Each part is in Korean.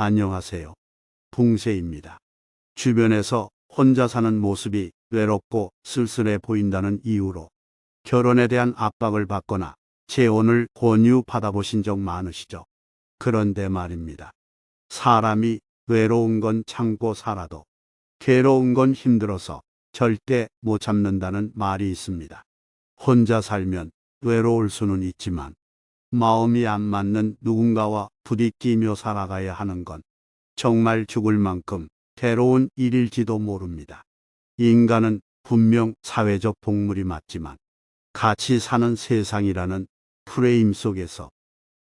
안녕하세요. 붕세입니다. 주변에서 혼자 사는 모습이 외롭고 쓸쓸해 보인다는 이유로 결혼에 대한 압박을 받거나 재혼을 권유 받아보신 적 많으시죠? 그런데 말입니다. 사람이 외로운 건 참고 살아도 괴로운 건 힘들어서 절대 못 참는다는 말이 있습니다. 혼자 살면 외로울 수는 있지만 마음이 안 맞는 누군가와 부딪히며 살아가야 하는 건 정말 죽을 만큼 괴로운 일일지도 모릅니다. 인간은 분명 사회적 동물이 맞지만 같이 사는 세상이라는 프레임 속에서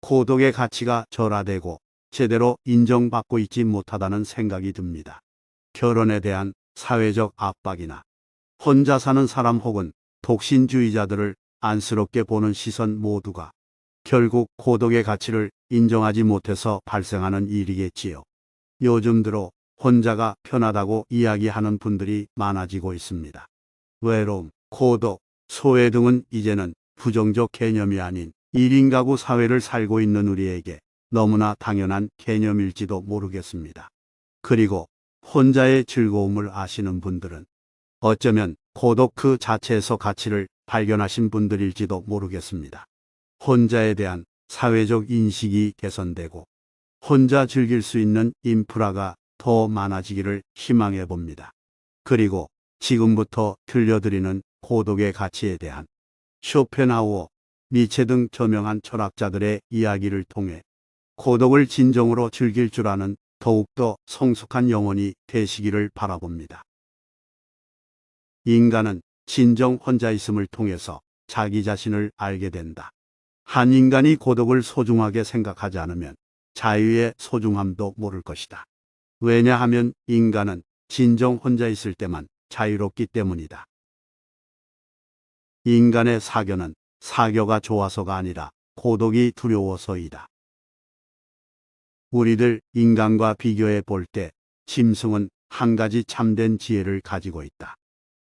고독의 가치가 절하되고 제대로 인정받고 있지 못하다는 생각이 듭니다. 결혼에 대한 사회적 압박이나 혼자 사는 사람 혹은 독신주의자들을 안쓰럽게 보는 시선 모두가 결국 고독의 가치를 인정하지 못해서 발생하는 일이겠지요. 요즘 들어 혼자가 편하다고 이야기하는 분들이 많아지고 있습니다. 외로움, 고독, 소외 등은 이제는 부정적 개념이 아닌 1인 가구 사회를 살고 있는 우리에게 너무나 당연한 개념일지도 모르겠습니다. 그리고 혼자의 즐거움을 아시는 분들은 어쩌면 고독 그 자체에서 가치를 발견하신 분들일지도 모르겠습니다. 혼자에 대한 사회적 인식이 개선되고 혼자 즐길 수 있는 인프라가 더 많아지기를 희망해 봅니다. 그리고 지금부터 들려드리는 고독의 가치에 대한 쇼펜하우어, 니체 등 저명한 철학자들의 이야기를 통해 고독을 진정으로 즐길 줄 아는 더욱더 성숙한 영혼이 되시기를 바라봅니다. 인간은 진정 혼자 있음을 통해서 자기 자신을 알게 된다. 한 인간이 고독을 소중하게 생각하지 않으면 자유의 소중함도 모를 것이다. 왜냐하면 인간은 진정 혼자 있을 때만 자유롭기 때문이다. 인간의 사교는 사교가 좋아서가 아니라 고독이 두려워서이다. 우리들 인간과 비교해 볼 때 짐승은 한 가지 참된 지혜를 가지고 있다.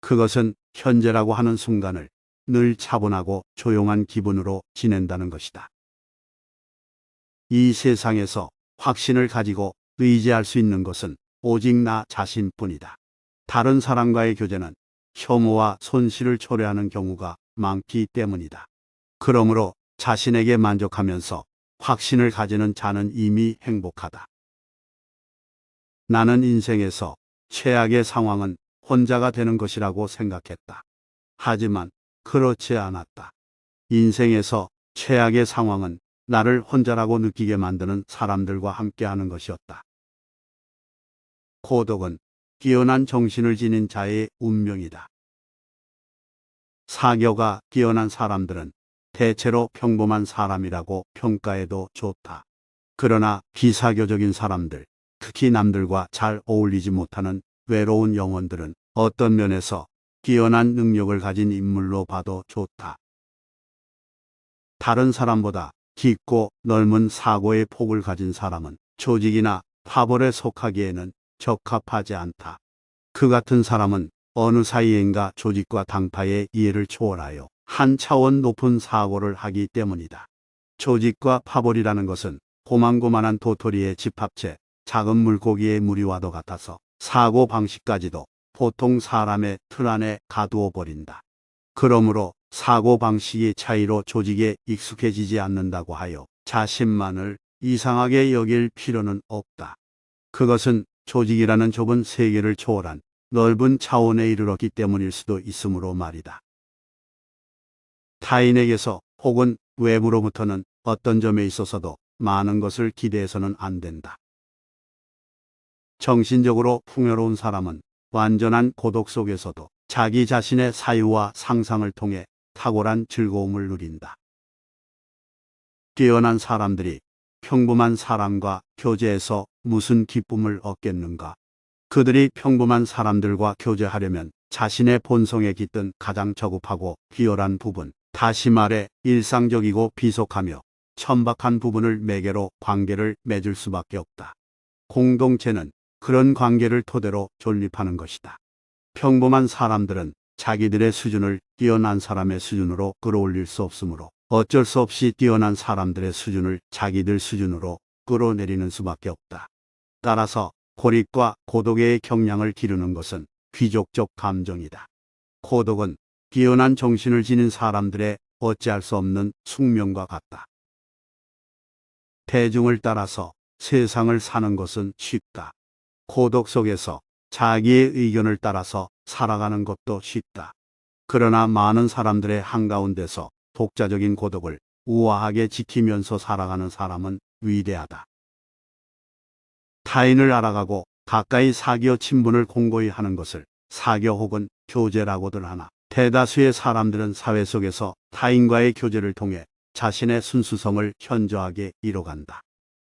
그것은 현재라고 하는 순간을 늘 차분하고 조용한 기분으로 지낸다는 것이다. 이 세상에서 확신을 가지고 의지할 수 있는 것은 오직 나 자신뿐이다. 다른 사람과의 교제는 혐오와 손실을 초래하는 경우가 많기 때문이다. 그러므로 자신에게 만족하면서 확신을 가지는 자는 이미 행복하다. 나는 인생에서 최악의 상황은 혼자가 되는 것이라고 생각했다. 하지만 그렇지 않았다. 인생에서 최악의 상황은 나를 혼자라고 느끼게 만드는 사람들과 함께하는 것이었다. 고독은 뛰어난 정신을 지닌 자의 운명이다. 사교가 뛰어난 사람들은 대체로 평범한 사람이라고 평가해도 좋다. 그러나 비사교적인 사람들, 특히 남들과 잘 어울리지 못하는 외로운 영혼들은 어떤 면에서 뛰어난 능력을 가진 인물로 봐도 좋다. 다른 사람보다 깊고 넓은 사고의 폭을 가진 사람은 조직이나 파벌에 속하기에는 적합하지 않다. 그 같은 사람은 어느 사이엔가 조직과 당파의 이해를 초월하여 한 차원 높은 사고를 하기 때문이다. 조직과 파벌이라는 것은 고만고만한 도토리의 집합체, 작은 물고기의 무리와도 같아서 사고 방식까지도 보통 사람의 틀 안에 가두어 버린다. 그러므로 사고 방식의 차이로 조직에 익숙해지지 않는다고 하여 자신만을 이상하게 여길 필요는 없다. 그것은 조직이라는 좁은 세계를 초월한 넓은 차원에 이르렀기 때문일 수도 있으므로 말이다. 타인에게서 혹은 외부로부터는 어떤 점에 있어서도 많은 것을 기대해서는 안 된다. 정신적으로 풍요로운 사람은 완전한 고독 속에서도 자기 자신의 사유와 상상을 통해 탁월한 즐거움을 누린다. 뛰어난 사람들이 평범한 사람과 교제해서 무슨 기쁨을 얻겠는가? 그들이 평범한 사람들과 교제하려면 자신의 본성에 깃든 가장 저급하고 비열한 부분, 다시 말해 일상적이고 비속하며 천박한 부분을 매개로 관계를 맺을 수밖에 없다. 공동체는 그런 관계를 토대로 존립하는 것이다. 평범한 사람들은 자기들의 수준을 뛰어난 사람의 수준으로 끌어올릴 수 없으므로 어쩔 수 없이 뛰어난 사람들의 수준을 자기들 수준으로 끌어내리는 수밖에 없다. 따라서 고립과 고독의 경량을 기르는 것은 귀족적 감정이다. 고독은 비연한 정신을 지닌 사람들의 어찌할 수 없는 숙명과 같다. 대중을 따라서 세상을 사는 것은 쉽다. 고독 속에서 자기의 의견을 따라서 살아가는 것도 쉽다. 그러나 많은 사람들의 한가운데서 독자적인 고독을 우아하게 지키면서 살아가는 사람은 위대하다. 타인을 알아가고 가까이 사교 친분을 공고히 하는 것을 사교 혹은 교제라고들 하나. 대다수의 사람들은 사회 속에서 타인과의 교제를 통해 자신의 순수성을 현저하게 이뤄간다.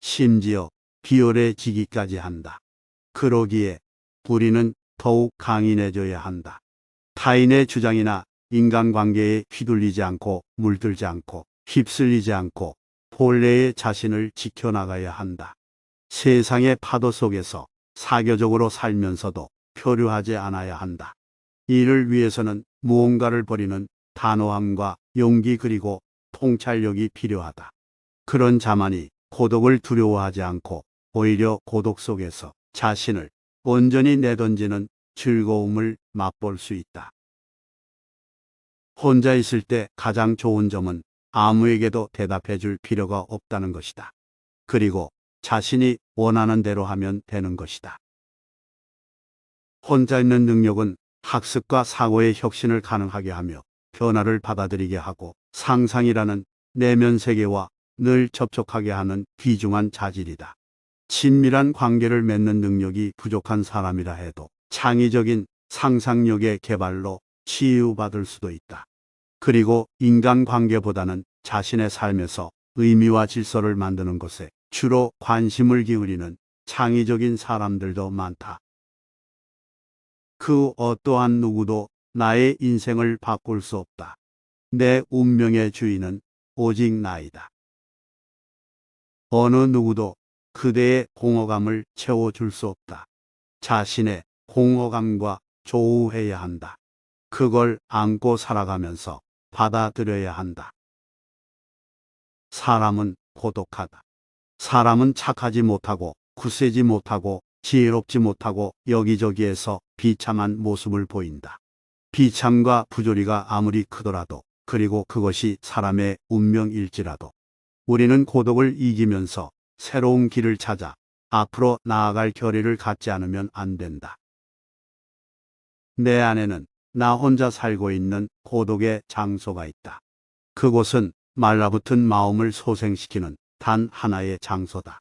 심지어 비열해지기까지 한다. 그러기에 우리는 더욱 강인해져야 한다. 타인의 주장이나 인간관계에 휘둘리지 않고 물들지 않고 휩쓸리지 않고 본래의 자신을 지켜나가야 한다. 세상의 파도 속에서 사교적으로 살면서도 표류하지 않아야 한다. 이를 위해서는 무언가를 버리는 단호함과 용기 그리고 통찰력이 필요하다. 그런 자만이 고독을 두려워하지 않고 오히려 고독 속에서 자신을 온전히 내던지는 즐거움을 맛볼 수 있다. 혼자 있을 때 가장 좋은 점은 아무에게도 대답해 줄 필요가 없다는 것이다. 그리고 자신이 원하는 대로 하면 되는 것이다. 혼자 있는 능력은 학습과 사고의 혁신을 가능하게 하며 변화를 받아들이게 하고 상상이라는 내면 세계와 늘 접촉하게 하는 귀중한 자질이다. 친밀한 관계를 맺는 능력이 부족한 사람이라 해도 창의적인 상상력의 개발로 치유받을 수도 있다. 그리고 인간관계보다는 자신의 삶에서 의미와 질서를 만드는 것에 주로 관심을 기울이는 창의적인 사람들도 많다. 그 어떠한 누구도 나의 인생을 바꿀 수 없다. 내 운명의 주인은 오직 나이다. 어느 누구도 그대의 공허감을 채워줄 수 없다. 자신의 공허감과 조우해야 한다. 그걸 안고 살아가면서 받아들여야 한다. 사람은 고독하다. 사람은 착하지 못하고 굳세지 못하고 지혜롭지 못하고 여기저기에서 비참한 모습을 보인다. 비참과 부조리가 아무리 크더라도 그리고 그것이 사람의 운명일지라도 우리는 고독을 이기면서 새로운 길을 찾아 앞으로 나아갈 결의를 갖지 않으면 안 된다. 내 안에는 나 혼자 살고 있는 고독의 장소가 있다. 그곳은 말라붙은 마음을 소생시키는 단 하나의 장소다.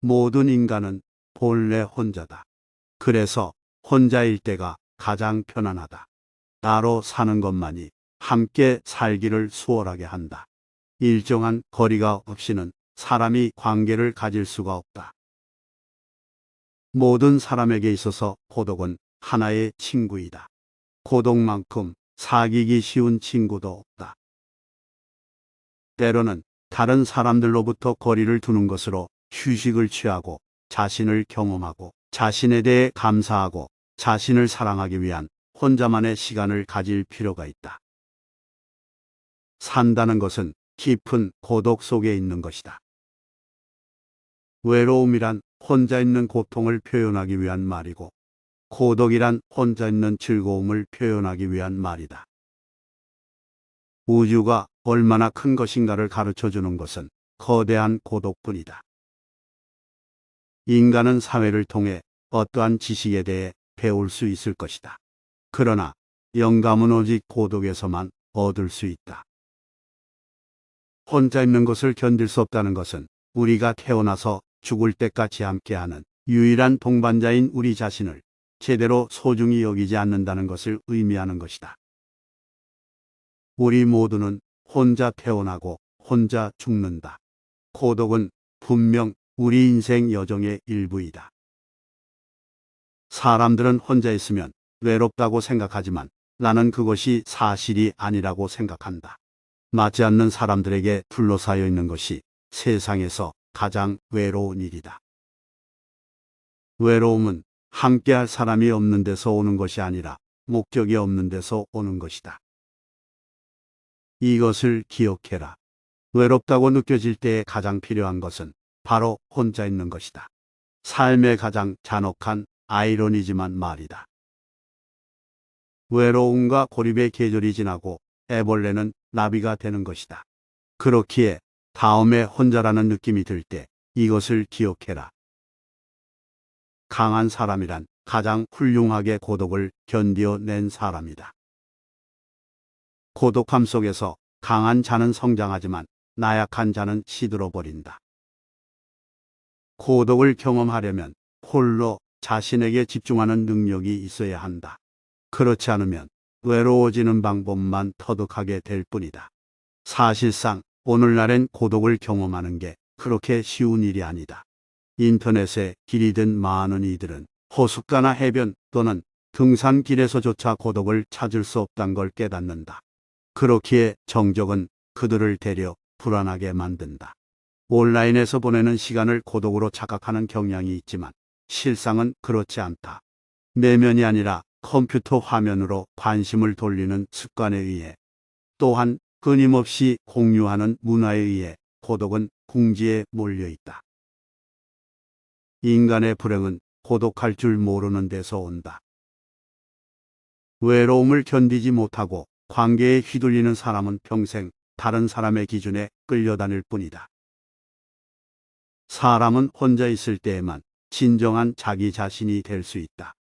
모든 인간은 본래 혼자다. 그래서 혼자일 때가 가장 편안하다. 나로 사는 것만이 함께 살기를 수월하게 한다. 일정한 거리가 없이는 사람이 관계를 가질 수가 없다. 모든 사람에게 있어서 고독은 하나의 친구이다. 고독만큼 사귀기 쉬운 친구도 없다. 때로는 다른 사람들로부터 거리를 두는 것으로 휴식을 취하고 자신을 경험하고 자신에 대해 감사하고 자신을 사랑하기 위한 혼자만의 시간을 가질 필요가 있다. 산다는 것은 깊은 고독 속에 있는 것이다. 외로움이란 혼자 있는 고통을 표현하기 위한 말이고, 고독이란 혼자 있는 즐거움을 표현하기 위한 말이다. 우주가 얼마나 큰 것인가를 가르쳐 주는 것은 거대한 고독뿐이다. 인간은 사회를 통해 어떠한 지식에 대해 배울 수 있을 것이다. 그러나 영감은 오직 고독에서만 얻을 수 있다. 혼자 있는 것을 견딜 수 없다는 것은 우리가 태어나서 죽을 때까지 함께하는 유일한 동반자인 우리 자신을 제대로 소중히 여기지 않는다는 것을 의미하는 것이다. 우리 모두는 혼자 태어나고 혼자 죽는다. 고독은 분명 우리 인생 여정의 일부이다. 사람들은 혼자 있으면 외롭다고 생각하지만 나는 그것이 사실이 아니라고 생각한다. 맞지 않는 사람들에게 둘러싸여 있는 것이 세상에서 가장 외로운 일이다. 외로움은 함께할 사람이 없는 데서 오는 것이 아니라 목적이 없는 데서 오는 것이다. 이것을 기억해라. 외롭다고 느껴질 때에 가장 필요한 것은 바로 혼자 있는 것이다. 삶의 가장 잔혹한 아이러니지만 말이다. 외로움과 고립의 계절이 지나고 애벌레는 나비가 되는 것이다. 그렇기에 다음에 혼자라는 느낌이 들 때 이것을 기억해라. 강한 사람이란 가장 훌륭하게 고독을 견디어낸 사람이다. 고독함 속에서 강한 자는 성장하지만 나약한 자는 시들어버린다. 고독을 경험하려면 홀로 자신에게 집중하는 능력이 있어야 한다. 그렇지 않으면 외로워지는 방법만 터득하게 될 뿐이다. 사실상 오늘날엔 고독을 경험하는 게 그렇게 쉬운 일이 아니다. 인터넷에 길이 든 많은 이들은 호숫가나 해변 또는 등산길에서조차 고독을 찾을 수 없다는 걸 깨닫는다. 그렇기에 정적은 그들을 데려 불안하게 만든다. 온라인에서 보내는 시간을 고독으로 착각하는 경향이 있지만 실상은 그렇지 않다. 내면이 아니라 컴퓨터 화면으로 관심을 돌리는 습관에 의해 또한 끊임없이 공유하는 문화에 의해 고독은 궁지에 몰려 있다. 인간의 불행은 고독할 줄 모르는 데서 온다. 외로움을 견디지 못하고 관계에 휘둘리는 사람은 평생 다른 사람의 기준에 끌려다닐 뿐이다. 사람은 혼자 있을 때에만 진정한 자기 자신이 될 수 있다.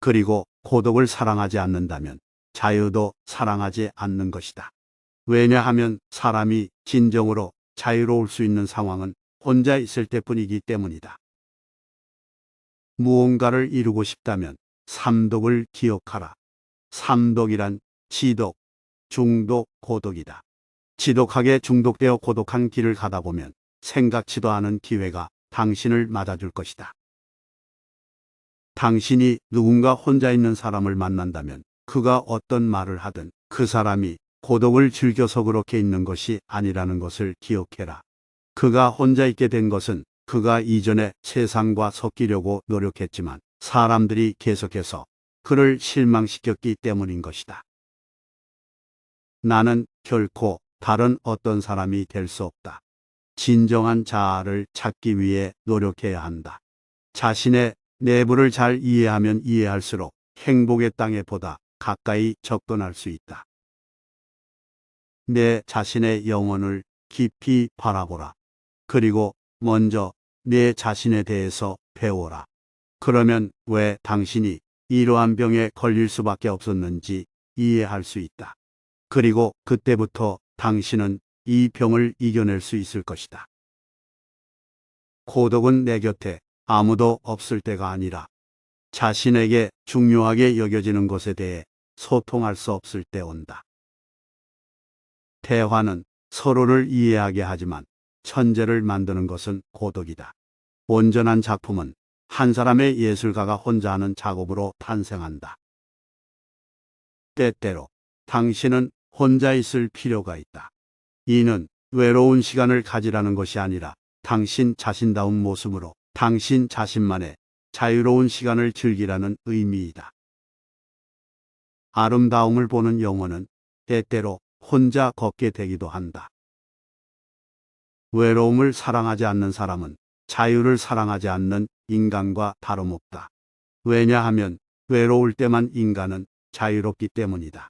그리고 고독을 사랑하지 않는다면 자유도 사랑하지 않는 것이다. 왜냐하면 사람이 진정으로 자유로울 수 있는 상황은 혼자 있을 때뿐이기 때문이다. 무언가를 이루고 싶다면 삼독을 기억하라. 삼독이란 지독, 중독, 고독이다. 지독하게 중독되어 고독한 길을 가다 보면 생각지도 않은 기회가 당신을 맞아줄 것이다. 당신이 누군가 혼자 있는 사람을 만난다면 그가 어떤 말을 하든 그 사람이 고독을 즐겨서 그렇게 있는 것이 아니라는 것을 기억해라. 그가 혼자 있게 된 것은 그가 이전에 세상과 섞이려고 노력했지만 사람들이 계속해서 그를 실망시켰기 때문인 것이다. 나는 결코 다른 어떤 사람이 될 수 없다. 진정한 자아를 찾기 위해 노력해야 한다. 자신의 내부를 잘 이해하면 이해할수록 행복의 땅에 보다 가까이 접근할 수 있다. 내 자신의 영혼을 깊이 바라보라. 그리고 먼저 내 자신에 대해서 배워라. 그러면 왜 당신이 이러한 병에 걸릴 수밖에 없었는지 이해할 수 있다. 그리고 그때부터 당신은 이 병을 이겨낼 수 있을 것이다. 고독은 내 곁에 아무도 없을 때가 아니라 자신에게 중요하게 여겨지는 것에 대해 소통할 수 없을 때 온다. 대화는 서로를 이해하게 하지만 천재를 만드는 것은 고독이다. 온전한 작품은 한 사람의 예술가가 혼자 하는 작업으로 탄생한다. 때때로 당신은 혼자 있을 필요가 있다. 이는 외로운 시간을 가지라는 것이 아니라 당신 자신다운 모습으로 당신 자신만의 자유로운 시간을 즐기라는 의미이다. 아름다움을 보는 영혼은 때때로 혼자 걷게 되기도 한다. 외로움을 사랑하지 않는 사람은 자유를 사랑하지 않는 인간과 다름없다. 왜냐하면 외로울 때만 인간은 자유롭기 때문이다.